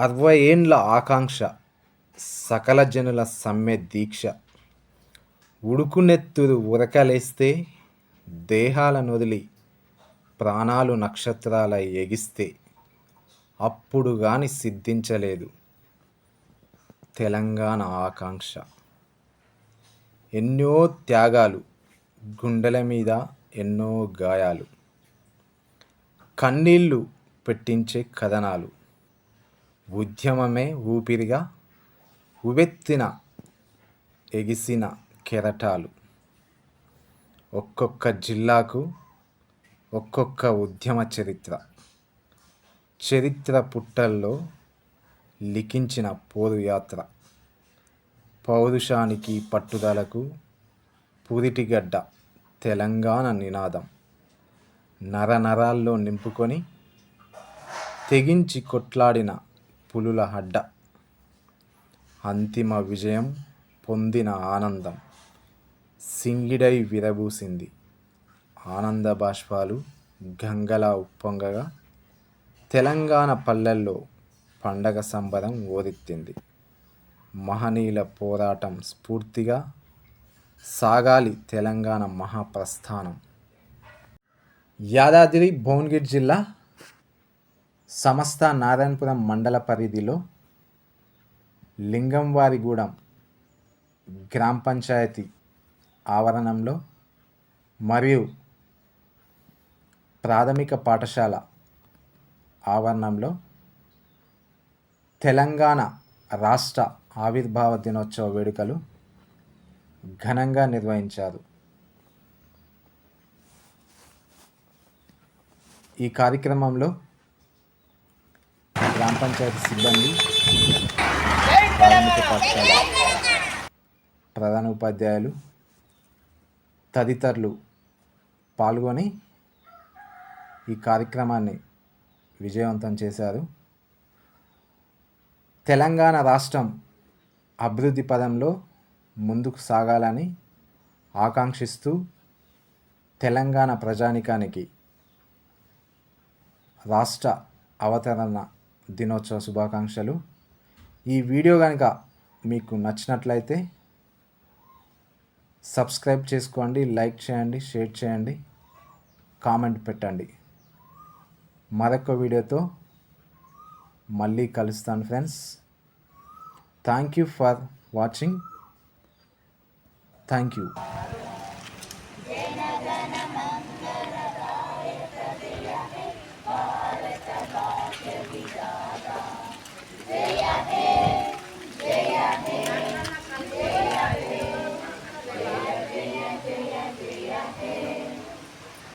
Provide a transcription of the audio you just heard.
అరవై ఏండ్ల ఆకాంక్ష సకల జనుల సమ్మె దీక్ష. ఉడుకునెత్తురు ఉరకలేస్తే దేహాలను వదిలి ప్రాణాలు నక్షత్రాల ఎగిస్తే అప్పుడు గాని సిద్ధించలేదు. తెలంగాణ ఆకాంక్ష. ఎన్నో త్యాగాలు గుండెల మీద ఎన్నో గాయాలు. కన్నీళ్ళు పెట్టించే కథనాలు. ఉద్యమమే ఊపిరిగా ఉవెత్తిన ఎగిసిన కెరటాలు. ఒక్కొక్క జిల్లాకు ఒక్కొక్క ఉద్యమ చరిత్ర. చరిత్ర పుట్టల్లో లిఖించిన పోరుయాత్ర పౌరుషానికి పట్టుదలకు పురిటిగడ్డ తెలంగాణ నినాదం. నరనరాల్లో నింపుకొని తెగించి కొట్లాడిన పులుల అడ్డ అంతిమ విజయం పొందిన ఆనందం. సింగిడై విరబూసింది. ఆనంద బాష్పాలు గంగలా ఉప్పొంగగా తెలంగాణ పల్లెల్లో పండగ సంబరం ఓరెత్తింది మహనీయుల పోరాటం స్ఫూర్తిగా సాగాలి తెలంగాణ మహాప్రస్థానం. యాదాద్రి భువనగిరి జిల్లా సమస్త నారాయణపురం మండల పరిధిలో లింగంవారిగూడెం గ్రామ పంచాయతీ ఆవరణంలో మరియు ప్రాథమిక పాఠశాల ఆవరణంలో తెలంగాణ రాష్ట్ర ఆవిర్భావ దినోత్సవ వేడుకలు ఘనంగా నిర్వహించారు. ఈ కార్యక్రమంలో గ్రామ పంచాయతీ సిబ్బంది ప్రాథమిక పాఠశాల ప్రధాన ఉపాధ్యాయులు తదితరులు పాల్గొని ఈ కార్యక్రమాన్ని విజయవంతం చేశారు. తెలంగాణ రాష్ట్రం అభివృద్ధి పదంలో ముందుకు సాగాలని ఆకాంక్షిస్తూ తెలంగాణ ప్రజానికానికి రాష్ట్ర అవతరణ దినోత్సవ శుభాకాంక్షలు. ఈ వీడియో కనుక మీకు నచ్చినట్లయితే సబ్స్క్రైబ్ చేసుకోండి లైక్ చేయండి షేర్ చేయండి కామెంట్ పెట్టండి. మరొక వీడియోతో మళ్ళీ కలుస్తాను friends. Thank you for watching thank you